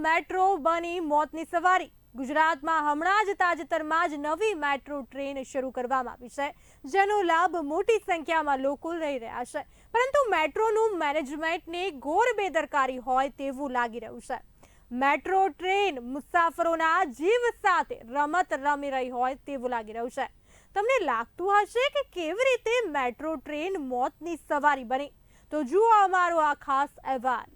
Metro બની મોતની સવારી. ગુજરાતમાં હમણાં જ તાજેતરમાં જ નવી મેટ્રો ટ્રેન શરૂ કરવામાં આવી છે, જેનો લાભ મોટી સંખ્યામાં લોકો લઈ રહ્યા છે. પરંતુ મેટ્રોનું મેનેજમેન્ટની ઘોર બેદરકારી હોય તેવું લાગી રહ્યું છે. મેટ્રો ટ્રેન મુસાફરોના જીવ સાથે રમત રમી રહી હોય તેવું લાગી રહ્યું છે. તમને લાગતું હશે કે કેવી રીતે મેટ્રો ટ્રેન મોતની સવારી બની? તો જુઓ અમારો આ ખાસ અહેવાલ.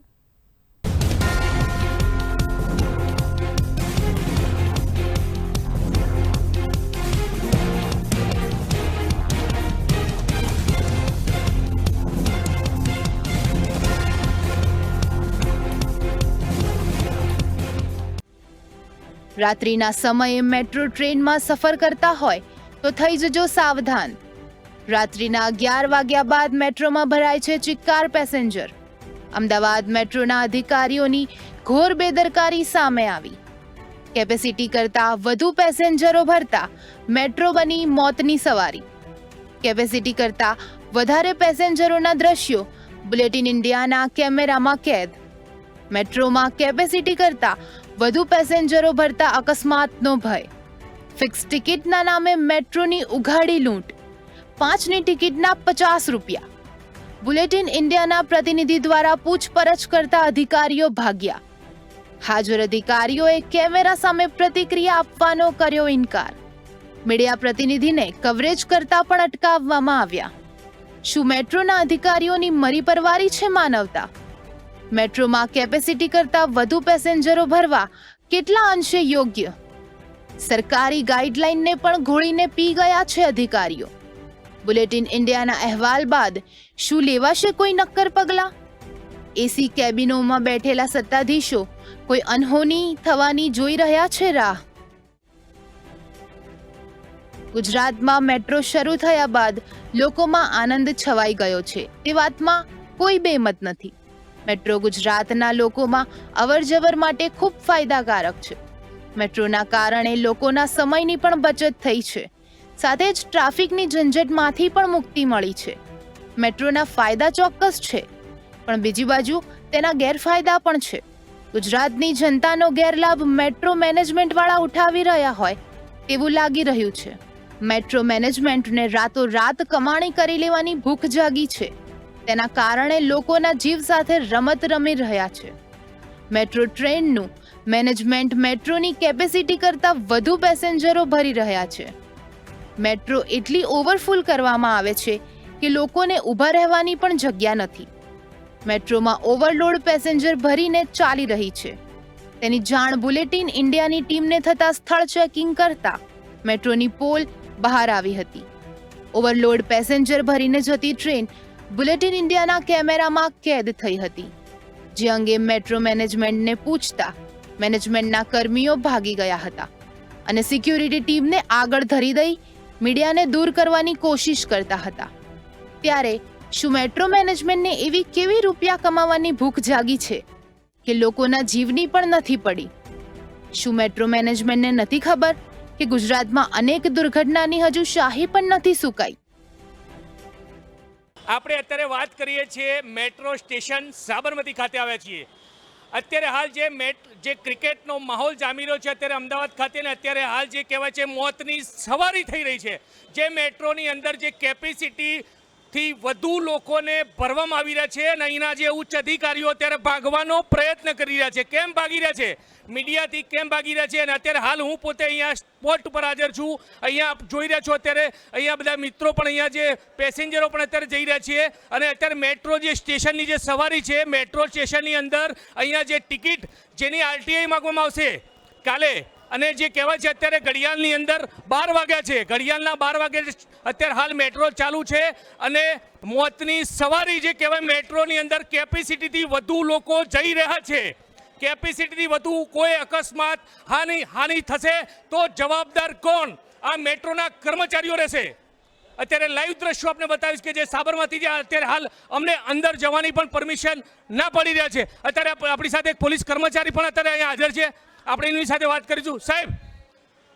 રાત્રિના સમયે મેટ્રો ટ્રેનમાં સફર કરતા હોય તો થઈ જજો સાવધાન. રાત્રિના અગિયાર વાગ્યા બાદ મેટ્રોમાં ભરાય છે ચિક્કાર પેસેન્જર. અમદાવાદ મેટ્રોના અધિકારીઓની ઘોર બેદરકારી સામે આવી. કેપેસિટી કરતાં વધુ પેસેન્જરો ભરતા મેટ્રો બની મોતની સવારી. કેપેસિટી કરતાં વધારે પેસેન્જરોના દ્રશ્યો, બુલેટિન ઇન્ડિયાના કેમેરામાં કેદ. મેટ્રોમાં કેપેસિટી કરતાં વધુ પેસેન્જરો ભરતા અકસ્માતનો ભય. ફિક્સ ટિકિટના નામે મેટ્રોની ઉઘાડી લૂંટ. પાંચની ટિકિટના પચાસ રૂપિયા. બુલેટિન ઇન્ડિયાના પ્રતિનિધિ દ્વારા પૂછપરછ કરતા અધિકારીઓ ભાગ્યા. હાજર અધિકારીઓએ કેમેરા સામે પ્રતિક્રિયા આપવાનો કર્યો ઇનકાર. મીડિયા પ્રતિનિધિને કવરેજ કરતા પણ અટકાવવામાં આવ્યા. શું મેટ્રોના અધિકારીઓની મરી પરવારી છે માનવતા? મેટ્રોમાં કેપેસિટી કરતાં વધુ પેસેન્જરો ભરવા કેટલા અંશે યોગ્ય? સરકારી ગાઈડલાઈનને પણ ઘોળીને પી ગયા છે અધિકારીઓ. બુલેટિન ઇન્ડિયાના અહેવાલ બાદ શું લેવાશે કોઈ નક્કર પગલાં? એસી કેબિનોમાં બેઠેલા સત્તાધીશો કોઈ અનહોની થવાની જોઈ રહ્યા છે રાહ? ગુજરાતમાં મેટ્રો શરૂ થયા બાદ લોકોમાં આનંદ છવાઈ ગયો છે. તે વાતમાં કોઈ બેમત નથી. મેટ્રો ગુજરાતના લોકોમાં અવરજવર માટે ખૂબ ફાયદાકારક છે. મેટ્રોના કારણે લોકોના સમયની પણ બચત થઈ છે. સાથે જ ટ્રાફિકની ઝંઝટમાંથી પણ મુક્તિ મળી છે. મેટ્રોના ફાયદા ચોક્કસ છે, પણ બીજી બાજુ તેના ગેરફાયદા પણ છે. ગુજરાતની જનતાનો ગેરલાભ મેટ્રો મેનેજમેન્ટવાળા ઉઠાવી રહ્યા હોય તેવું લાગી રહ્યું છે. મેટ્રો મેનેજમેન્ટને રાતોરાત કમાણી કરી લેવાની ભૂખ જાગી છે. તેના કારણે લોકોના જીવ સાથે રમત રમી રહ્યા છે. મેટ્રો ટ્રેનનું મેનેજમેન્ટ મેટ્રોની કેપેસિટી કરતાં વધુ પેસેન્જરો ભરી રહ્યા છે. મેટ્રો એટલી ઓવરફુલ કરવામાં આવે છે કે લોકોને ઊભા રહેવાની પણ જગ્યા નથી. મેટ્રોમાં ઓવરલોડ પેસેન્જર ભરીને ચાલી રહી છે. તેની જાણ બુલેટિન ઇન્ડિયાની ટીમને થતાં સ્થળ ચેકિંગ કરતા મેટ્રોની પોલ બહાર આવી હતી. ઓવરલોડ પેસેન્જર ભરીને જતી ટ્રેન બુલેટિન ઇન્ડિયાના કેમેરામાં કેદ થઈ હતી. જે અંગે મેટ્રો મેનેજમેન્ટને પૂછતા મેનેજમેન્ટના કર્મીઓ ભાગી ગયા હતા અને સિક્યુરિટી ટીમને આગળ ધરી દઈ મીડિયાને દૂર કરવાની કોશિશ કરતા હતા. ત્યારે શું મેટ્રો મેનેજમેન્ટને એવી કેવી રૂપિયા કમાવાની ભૂખ જાગી છે કે લોકોના જીવની પણ નથી પડી? શું મેટ્રો મેનેજમેન્ટને નથી ખબર કે ગુજરાતમાં અનેક દુર્ઘટનાની હજુ શાહી પણ નથી સુકાઈ? આપણે અત્યારે વાત કરીએ છીએ મેટ્રો સ્ટેશન સાબરમતી ખાતે આવ્યા છીએ. અત્યારે હાલ જે મેટ, જે ક્રિકેટનો માહોલ જામી રહ્યો છે અત્યારે અમદાવાદ ખાતે ને અત્યારે હાલ જે કહેવાય છે મોતની સવારી થઈ રહી છે. જે મેટ્રોની અંદર જે કેપેસિટી થી વધુ લોકોને ભરવામાં આવી રહ્યા છે અને અહીંના જે ઉચ્ચ અધિકારીઓ અત્યારે ભાગવાનો પ્રયત્ન કરી રહ્યા છે. કેમ ભાગી રહ્યા છે? મીડિયાથી કેમ ભાગી રહ્યા છે? અને અત્યારે હાલ હું પોતે અહીંયા સ્પોટ ઉપર હાજર છું. અહીંયા આપ જોઈ રહ્યા છો અત્યારે અહીંયા બધા મિત્રો પણ અહીંયા જે પેસેન્જરો પણ અત્યારે જઈ રહ્યા છીએ અને અત્યારે મેટ્રો જે સ્ટેશનની જે સવારી છે, મેટ્રો સ્ટેશનની અંદર અહીંયા જે ટિકિટ જેની આરટીઆઈ માગવામાં આવશે, કાલે અને જે કહેવાય છે, અત્યારે ઘડિયાળની અંદર બાર વાગ્યા છે. ઘડિયાળના બાર વાગે અત્યારે હાલ મેટ્રો ચાલુ છે અને મોતની સવારી જે કહેવાય મેટ્રોની અંદર કેપેસિટીથી વધુ લોકો જઈ રહ્યા છે. કેપેસિટીથી વધુ કોઈ અકસ્માત હાનિ હાનિ થશે તો જવાબદાર કોણ? આ મેટ્રોના કર્મચારીઓ રહેશે. અત્યારે લાઈવ દ્રશ્યો આપણે બતાવીશ કે જે સાબરમતી જે અત્યારે હાલ અમને અંદર જવાની પણ પરમિશન ના પડી રહ્યા છે. અત્યારે આપણી સાથે એક પોલીસ કર્મચારી પણ અત્યારે અહીંયા હાજર છે. આપણે એની સાથે વાત કરીશું. સાહેબ,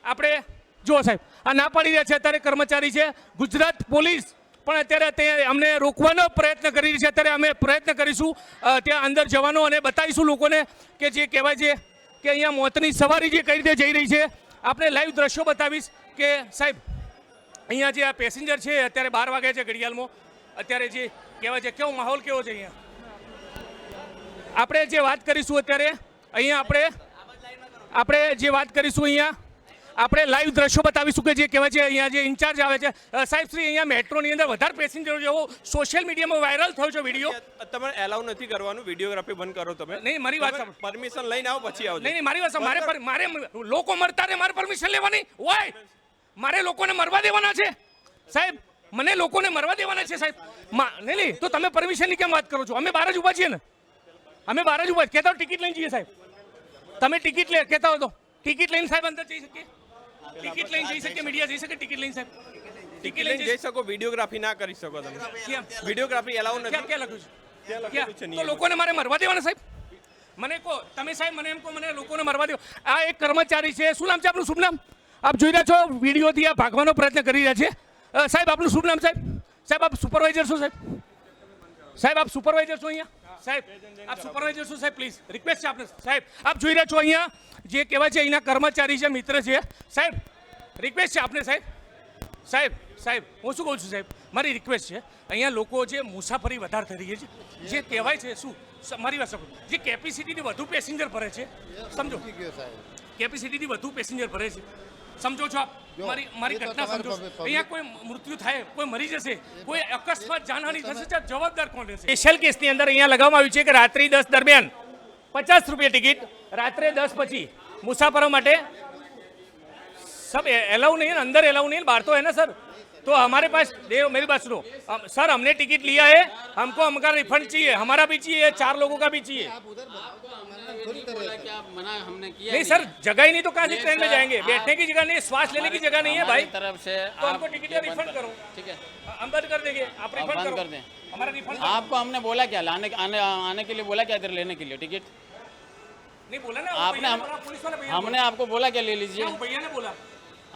આપણે, જુઓ સાહેબ, આ ના પાડી રહ્યા છે, અત્યારે કર્મચારી છે, ગુજરાત પોલીસ. પણ અત્યારે તે અમને રોકવાનો પ્રયત્ન કરી રહી છે. અત્યારે અમે પ્રયત્ન કરીશું ત્યાં અંદર જવાનો અને બતાવીશું લોકોને કે જે કહેવાય છે કે અહીંયા મોતની સવારી જે કઈ રીતે જઈ રહી છે. આપણે લાઈવ દ્રશ્યો બતાવીશ કે, સાહેબ, અહીંયા જે આ પેસેન્જર છે, અત્યારે બાર વાગ્યા છે ઘડિયાળમાં. અત્યારે જે કહેવાય છે, કેવો માહોલ કેવો છે અહીંયા? આપણે જે વાત કરીશું અત્યારે, અહીંયા આપણે આપણે જે વાત કરીશું અહીંયા આપણે લાઈવ દ્રશ્યો બતાવીશું કે જે કહેવાય છે અહીંયા જે ઇન્ચાર્જ આવે છે. સાહેબ શ્રી અહીંયા મેટ્રોની અંદર વધારે પેસેન્જરો જેવો સોશિયલ મીડિયામાં વાયરલ થયો છે વીડિયો તમારે એલાઉ નથી કરવાનું વિડીયોગ્રાફી બંધ કરો તમે. નહીં, મારી વાત. પરમિશન લઈને આવો પછી આવો નહીં નહીં મારી વાત. મારે મારે લોકો મરતા ને મારે પરમિશન લેવાની? વાય મારે લોકોને મરવા દેવાના છે. સાહેબ મને લોકોને મરવા દેવાના છે સાહેબ. નહીં નહીં તો તમે પરમિશનની કેમ વાત કરો છો? અમે બહાર જ ઊભા છીએ ને. અમે બહાર જ ઊભા. કહેતા ટિકિટ લઈને જઈએ સાહેબ. તમે ટિકિટ લે કહેતા હો તો. ટિકિટ લઈને સાહેબ અંદર જઈ શકીએ? ટિકિટ લઈને જઈ શકીએ મીડિયા જઈ શકે? ટિકિટ લઈને સાહેબ? ટિકિટ લઈને જઈ શકો વિડીયોગ્રાફી ના કરી શકો તમે. કેમ વિડીયોગ્રાફી એલાઉ નથી. ક્યાં લખ્યું છે? તો લોકોને મારે મરવા દેવાના સાહેબ. મને કહો તમે સાહેબ મને એમ કહો મને લોકોને મરવા દો આ એક કર્મચારી છે. શું નામ છે આપણું શુભ નામ? આપ જોઈ રહ્યા છો વિડીયોથી આ ભાગવાનો પ્રયત્ન કરી રહ્યા છે. સાહેબ આપનું શુભ નામ સાહેબ? સાહેબ આપ સુપરવાઇઝર છો સાહેબ? સાહેબ આપ સુપરવાઇઝર છો અહીંયા? સાહેબ આપ સુપરવાઇઝર શું સાહેબ પ્લીઝ રિક્વેસ્ટ છે આપને. સાહેબ આપ જોઈ રહ્યા છો અહીંયા જે કહેવાય છે અહીંના કર્મચારી છે મિત્ર છે. સાહેબ રિક્વેસ્ટ છે આપને સાહેબ. સાહેબ સાહેબ હું શું કહું છું સાહેબ મારી રિક્વેસ્ટ છે અહીંયા લોકો જે મુસાફરી વધારે થઈ રહી છે જે કહેવાય છે શું મારી વાત સાંભળો. જે કેપેસિટીથી વધુ પેસેન્જર ભરે છે સમજો. કેપેસિટીથી વધુ પેસેન્જર ભરે છે. સમજો છો આપ? મારી ઘટના સંતોષ અહીંયા કોઈ મૃત્યુ થાય કોઈ મરી જશે કોઈ અકસ્માત જાનહાની થશે જવાબદાર કોણ રહેશે? સ્પેશિયલ કેસની અંદર અહીંયા લગાવવામાં આવ્યું છે કે રાત્રિ દસ દરમિયાન પચાસ રૂપિયા ટિકિટ રાત્રે દસ પછી. મુસાફરો માટે સબ એલાઉ નહીં અંદર એલાઉ નહીં બહાર તો હે ને સર? तो हमारे पास देखो मेरी बात सुनो। हम, सर हमने टिकट लिया है हमको हमका रिफंड चाहिए हमारा भी चाहिए चार लोगों का भी चाहिए। नहीं सर जगह ही नहीं तो कहाँ से ट्रेन में जाएँगे? बैठने की जगह नहीं श्वास लेने की जगह नहीं है भाई। तरफ़ से तो हमको टिकट रिफंड करो। ठीक है? हम बंद कर देंगे आप रिफंड कर। दें। हमारा रिफंड आपको हमने बोला क्या लाने आने आने के लिए बोला क्या इधर लेने के लिए टिकट? नहीं बोला ना आपने हमने आपको बोला क्या ले लीजिए। भैया ने बोला।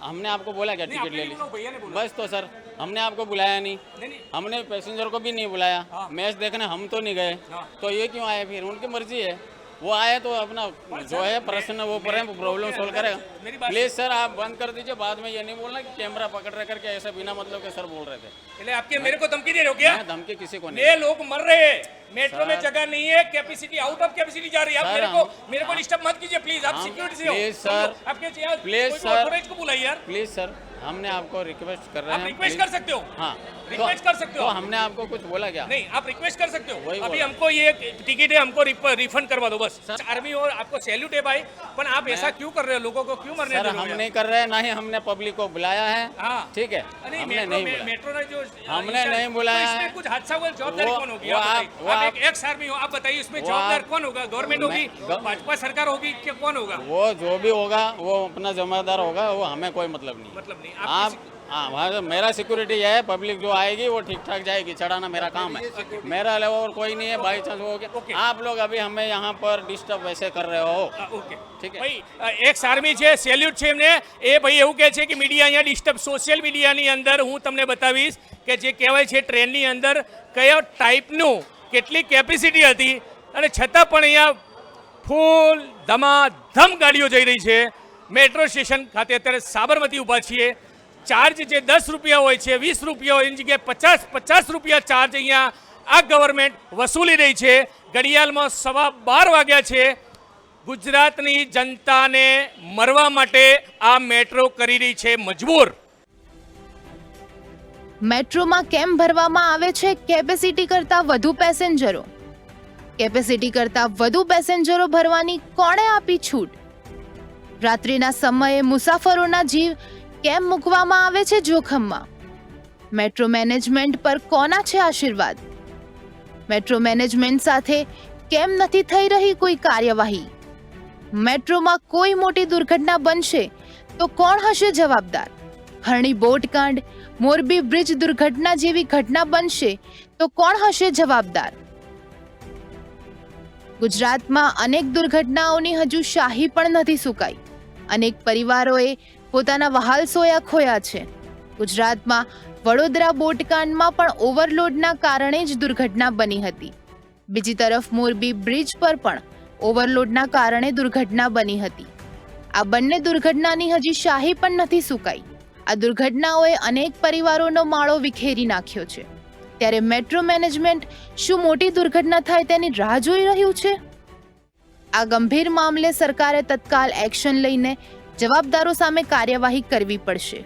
हमने आपको बोला क्या नहीं, टिकट आपने ले नहीं बोला, भैया ने लीजिए बोला। बस तो सर हमने आपको बुलाया नहीं नहीं नहीं हमने पैसेंजर को भी नहीं बुलाया हाँ। मैच देखने हम तो नहीं गए हाँ। तो ये क्यों आए फिर उनकी मर्जी है वो आए तो अपना जो है प्रश्न वो पर प्रॉब्लम सोल्व करेगा। प्लीज़ सर आप बंद कर दीजिए बाद में ये नहीं बोलना कि कैमरा पकड़ रह करके ऐसा बिना मतलब के सर बोल रहे थे। आपके मेरे को धमकी दे रहे हो क्या धमकी किसी को नहीं लोग मर रहे हैं। मेट्रो में जगह नहीं है कैपेसिटी आउट ऑफ़ कैपेसिटी जा रही है। आप मेरे को मेरे को डिस्टर्ब मत कीजिए प्लीज़ आप सिक्योरिटी से प्लीज़ सर। आपके प्लीज़ सर। को बुलाइए यार। Please sir. हमने आपको रिक्वेस्ट कर रहे आप हैं रिक्वेस्ट कर सकते हो। हाँ। रिक्वेस्ट तो- कर सकते हो। तो हमने आपको कुछ बोला क्या? नहीं आप रिक्वेस्ट कर सकते हो। वही अभी हमको ये टिकट है हमको रिफंड करवा दो बस। आर्मी और आपको सैल्यूट है भाई पर आप ऐसा क्यों कर रहे हो? लोगों को क्यों मरने हो हम नहीं कर रहे हैं ना ही हमने पब्लिक को बुलाया है। हाँ। ठीक है? हमने नहीं मेट्रो ने जो हमने नहीं बुलाया तो है। कुछ हादसा हुआ? जवाबदारी कौन होगी? आप एक्स आर्मी हो आप बताइए इसमें वो जवाबदार कौन होगा? गवर्नमेंट होगी? भाजपा सरकार होगी? कौन होगा? वो जो भी होगा वो अपना जिम्मेदार होगा वो हमें कोई मतलब नहीं। मतलब नहीं। आप आप हाँ वहाँ मेरा सिक्योरिटी है पब्लिक जो आएगी वो ठीक ठाक जाएगी चढ़ाना मेरा काम है मेरा अलावा और कोई नहीं है बाई चांस हो ओके। गया आप लोग अभी हमें यहाँ पर डिस्टर्ब वैसे कर रहे हो હા, ઓકે ઠીક છે. ભાઈ અ, એક્સ આર્મી છે સેલ્યુટ છે એમને એ ભાઈ એવું કહે છે કે મીડિયા અહીંયા ડિસ્ટર્બ સોશિયલ મીડિયાની અંદર હું તમને બતાવીશ કે જે કહેવાય છે ટ્રેનની અંદર કયો ટાઈપનું કેટલી કેપેસિટી હતી અને છતાં પણ અહીંયા ફૂલ ધમાધમ ગાડીઓ જઈ રહી છે મેટ્રો સ્ટેશન ખાતે અત્યારે સાબરમતી ઊભા છીએ. ચાર્જ જે દસ રૂપિયા હોય છે, વીસ રૂપિયા હોય, એની જગ્યાએ પચાસ પચાસ રૂપિયા ચાર્જ અહીંયા આ ગવર્મેન્ટ વસૂલી રહી છે. ઘડિયાળમાં સવા બાર વાગ્યા છે. ગુજરાતની જનતાને મરવા માટે આ મેટ્રો કરી રહી છે મજબૂર. મેટ્રોમાં કેમ ભરવામાં આવે છે કેપેસિટી કરતાં વધુ પેસેન્જરો? કેપેસિટી કરતાં વધુ પેસેન્જરો ભરવાની કોણે આપી છૂટ? રાત્રિના સમયે મુસાફરોના જીવ કેમ મૂકવામાં આવે છે જોખમમાં? મેટ્રો મેનેજમેન્ટ પર કોના છે આશીર્વાદ? મેટ્રો મેનેજમેન્ટ સાથે કેમ નથી થઈ રહી કોઈ કાર્યવાહી? મેટ્રોમાં કોઈ મોટી દુર્ઘટના બનશે તો કોણ હશે જવાબદાર? હરણી બોટકાંડ, મોરબી બ્રિજ દુર્ઘટના જેવી ઘટના બનશે તો કોણ હશે જવાબદાર? ગુજરાતમાં અનેક દુર્ઘટનાઓની હજુ શાહી પણ નથી સુકાઈ. અનેક પરિવારોએ પોતાના વહાલ સોયા ખોયા છે. ગુજરાતમાં વડોદરા બોટકાંડમાં પણ ઓવરલોડના કારણે જ દુર્ઘટના બની હતી. બીજી તરફ મોરબી બ્રિજ પર પણ ઓવરલોડના કારણે દુર્ઘટના બની હતી. આ બંને દુર્ઘટનાની હજી શાહી પણ નથી સુકાઈ. આ દુર્ઘટનાઓએ અનેક પરિવારોનો માળો વિખેરી નાખ્યો છે. ત્યારે મેટ્રો મેનેજમેન્ટ શું મોટી દુર્ઘટના થાય તેની રાહ જોઈ રહ્યું છે? આ ગંભીર મામલે સરકારે તત્કાલ એક્શન લઈને જવાબદારો સામે કાર્યવાહી કરવી પડશે.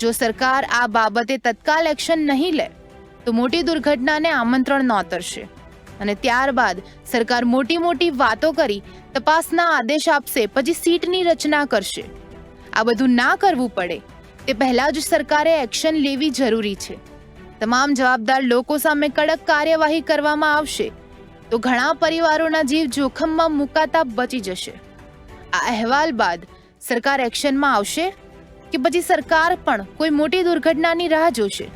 જો સરકાર આ બાબતે તત્કાલ એક્શન નહીં લે, તો મોટી દુર્ઘટનાને આમંત્રણ નોતરશે અને ત્યારબાદ સરકાર મોટી મોટી વાતો કરી તપાસના આદેશ આપશે, પછી સીટની રચના કરશે. આ બધું ના કરવું પડે, તે પહેલા જ સરકારે એક્શન લેવી જરૂરી છે. તમામ જવાબદાર લોકો સામે કડક કાર્યવાહી કરવામાં આવશે. તો ઘણા પરિવારોના જીવ જોખમમાં મુકાતા બચી જશે. આ અહેવાલ બાદ સરકાર એક્શનમાં આવશે કે પછી સરકાર પણ કોઈ મોટી દુર્ઘટનાની રાહ જોશે?